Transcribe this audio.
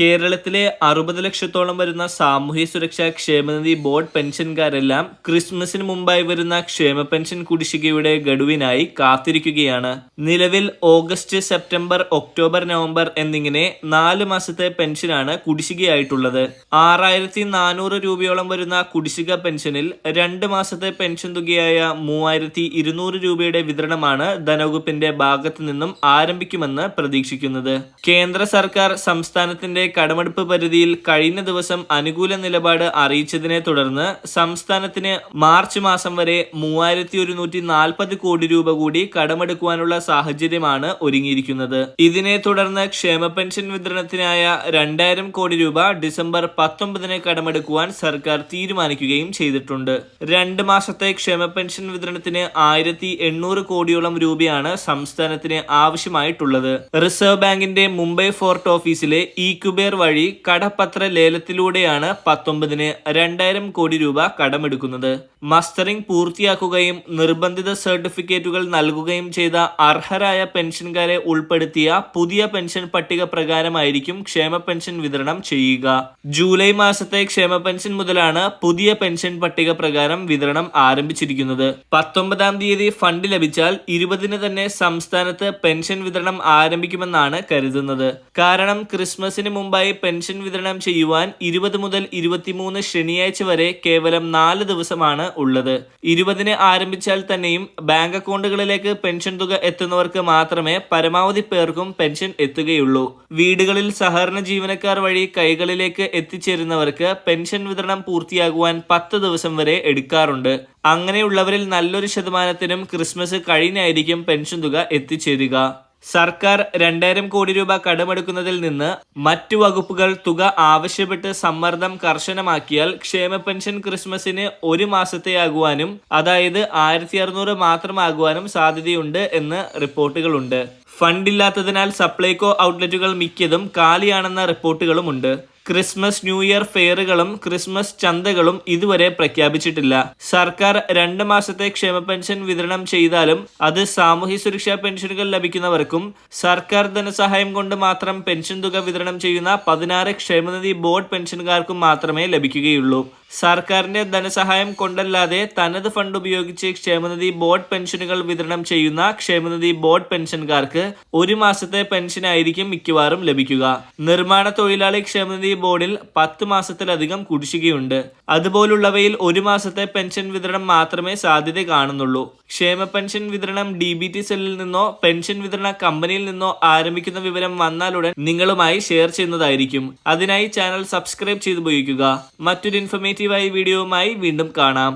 കേരളത്തിലെ അറുപത് ലക്ഷത്തോളം വരുന്ന സാമൂഹ്യ സുരക്ഷാ ക്ഷേമനിധി ബോർഡ് പെൻഷൻകാരെല്ലാം ക്രിസ്മസിന് മുമ്പായി വരുന്ന ക്ഷേമ പെൻഷൻ കുടിശ്ശികയുടെ ഗഡുവിനായി കാത്തിരിക്കുകയാണ്. നിലവിൽ ഓഗസ്റ്റ് സെപ്റ്റംബർ ഒക്ടോബർ നവംബർ എന്നിങ്ങനെ നാല് മാസത്തെ പെൻഷനാണ് കുടിശ്ശികയായിട്ടുള്ളത്. ആറായിരത്തി നാനൂറ് രൂപയോളം വരുന്ന കുടിശ്ശിക പെൻഷനിൽ രണ്ട് മാസത്തെ പെൻഷൻ തുകയായ മൂവായിരത്തി ഇരുന്നൂറ് രൂപയുടെ വിതരണമാണ് ധനവകുപ്പിന്റെ ഭാഗത്തു നിന്നും ആരംഭിക്കുമെന്ന് പ്രതീക്ഷിക്കുന്നത്. കേന്ദ്ര സർക്കാർ സംസ്ഥാനത്തിന്റെ കടമെടുപ്പ് പരിധിയിൽ കഴിഞ്ഞ ദിവസം അനുകൂല നിലപാട് അറിയിച്ചതിനെ തുടർന്ന് സംസ്ഥാനത്തിന് മാർച്ച് മാസം വരെ മൂവായിരത്തി ഒരുന്നൂറ്റി നാൽപ്പത് കോടി രൂപ കൂടി കടമെടുക്കുവാനുള്ള സാഹചര്യമാണ് ഒരുങ്ങിയിരിക്കുന്നത്. ഇതിനെ തുടർന്ന് ക്ഷേമ പെൻഷൻ വിതരണത്തിനായ രണ്ടായിരം കോടി രൂപ ഡിസംബർ പത്തൊമ്പതിന് കടമെടുക്കുവാൻ സർക്കാർ തീരുമാനിക്കുകയും ചെയ്തിട്ടുണ്ട്. രണ്ട് മാസത്തെ ക്ഷേമ പെൻഷൻ വിതരണത്തിന് ആയിരത്തി എണ്ണൂറ് കോടിയോളം രൂപയാണ് സംസ്ഥാനത്തിന് ആവശ്യമായിട്ടുള്ളത്. റിസർവ് ബാങ്കിന്റെ മുംബൈ ഫോർട്ട് ഓഫീസിലെ ഇ കുബേർ വഴി കടപ്പത്ര ലേലത്തിലൂടെയാണ് പത്തൊമ്പതിന് രണ്ടായിരം കോടി രൂപ കടമെടുക്കുന്നത്. മസ്റ്ററിംഗ് പൂർത്തിയാക്കുകയും നിർബന്ധിത സർട്ടിഫിക്കറ്റുകൾ നൽകുകയും ചെയ്ത അർഹരായ പെൻഷൻകാരെ ഉൾപ്പെടുത്തിയ പുതിയ പെൻഷൻ പട്ടിക പ്രകാരമായിരിക്കും ക്ഷേമ പെൻഷൻ വിതരണം ചെയ്യുക. ജൂലൈ മാസത്തെ ക്ഷേമ പെൻഷൻ മുതലാണ് പുതിയ പെൻഷൻ പട്ടിക പ്രകാരം വിതരണം ആരംഭിച്ചിരിക്കുന്നത്. പത്തൊമ്പതാം തീയതി ഫണ്ട് ലഭിച്ചാൽ ഇരുപതിന് തന്നെ സംസ്ഥാനത്ത് പെൻഷൻ വിതരണം ആരംഭിക്കുമെന്നാണ് കരുതുന്നത്. കാരണം ക്രിസ്മസിന് മുമ്പായി പെൻഷൻ വിതരണം ചെയ്യുവാൻ ഇരുപത് മുതൽ ഇരുപത്തിമൂന്ന് ശനിയാഴ്ച വരെ കേവലം നാല് ദിവസമാണ് ഉള്ളത്. ഇരുപതിന് ആരംഭിച്ചാൽ തന്നെയും ബാങ്ക് അക്കൗണ്ടുകളിലേക്ക് പെൻഷൻ തുക എത്തുന്നവർക്ക് മാത്രമേ പരമാവധി പേർക്കും പെൻഷൻ എത്തുകയുള്ളൂ. വീടുകളിൽ സഹകരണ ജീവനക്കാർ വഴി കൈകളിലേക്ക് എത്തിച്ചേരുന്നവർക്ക് പെൻഷൻ വിതരണം പൂർത്തിയാകുവാൻ പത്ത് ദിവസം വരെ എടുക്കാറുണ്ട്. അങ്ങനെയുള്ളവരിൽ നല്ലൊരു ശതമാനത്തിനും ക്രിസ്മസ് കഴിഞ്ഞായിരിക്കും പെൻഷൻ തുക എത്തിച്ചേരുക. സർക്കാർ രണ്ടായിരം കോടി രൂപ കടമെടുക്കുന്നതിൽ നിന്ന് മറ്റു വകുപ്പുകൾ തുക ആവശ്യപ്പെട്ട് സമ്മർദ്ദം കർശനമാക്കിയാൽ ക്ഷേമ പെൻഷൻ ക്രിസ്മസിന് ഒരു മാസത്തെ മാസത്തെയാകുവാനും അതായത് ആയിരത്തി അറുന്നൂറ് മാത്രമാകുവാനും സാധ്യതയുണ്ട് എന്ന് റിപ്പോർട്ടുകളുണ്ട്. ഫണ്ടില്ലാത്തതിനാൽ സപ്ലൈകോ ഔട്ട്ലെറ്റുകൾ മിക്കതും കാലിയാണെന്ന റിപ്പോർട്ടുകളുമുണ്ട്. ക്രിസ്മസ് ന്യൂ ഇയർ ഫെയറുകളും ക്രിസ്മസ് ചന്തകളും ഇതുവരെ പ്രഖ്യാപിച്ചിട്ടില്ല. സർക്കാർ രണ്ട് മാസത്തെ ക്ഷേമ പെൻഷൻ വിതരണം ചെയ്താലും അത് സാമൂഹ്യ സുരക്ഷാ പെൻഷനുകൾ ലഭിക്കുന്നവർക്കും സർക്കാർ ധനസഹായം കൊണ്ട് മാത്രം പെൻഷൻ തുക വിതരണം ചെയ്യുന്ന പതിനാറ് ക്ഷേമനിധി ബോർഡ് പെൻഷൻകാർക്കും മാത്രമേ ലഭിക്കുകയുള്ളൂ. സർക്കാരിന്റെ ധനസഹായം കൊണ്ടല്ലാതെ തനത് ഫണ്ട് ഉപയോഗിച്ച് ക്ഷേമനിധി ബോർഡ് പെൻഷനുകൾ വിതരണം ചെയ്യുന്ന ക്ഷേമനിധി ബോർഡ് പെൻഷൻകാർക്ക് ഒരു മാസത്തെ പെൻഷനായിരിക്കും മിക്കവാറും ലഭിക്കുക. നിർമ്മാണ തൊഴിലാളി ക്ഷേമനിധി ബോർഡിൽ പത്ത് മാസത്തിലധികം കുടിശ്ശികയുണ്ട്. അതുപോലുള്ളവയിൽ ഒരു മാസത്തെ പെൻഷൻ വിതരണം മാത്രമേ സാധ്യത കാണുന്നുള്ളൂ. ക്ഷേമ പെൻഷൻ വിതരണം ഡി ബി ടി സെല്ലിൽ നിന്നോ പെൻഷൻ വിതരണ കമ്പനിയിൽ നിന്നോ ആരംഭിക്കുന്ന വിവരം വന്നാലുടൻ നിങ്ങളുമായി ഷെയർ ചെയ്യുന്നതായിരിക്കും. അതിനായി ചാനൽ സബ്സ്ക്രൈബ് ചെയ്ത് ഉപയോഗിക്കുക. മറ്റൊരു ഇൻഫർമേറ്റീവായ വീഡിയോവുമായി വീണ്ടും കാണാം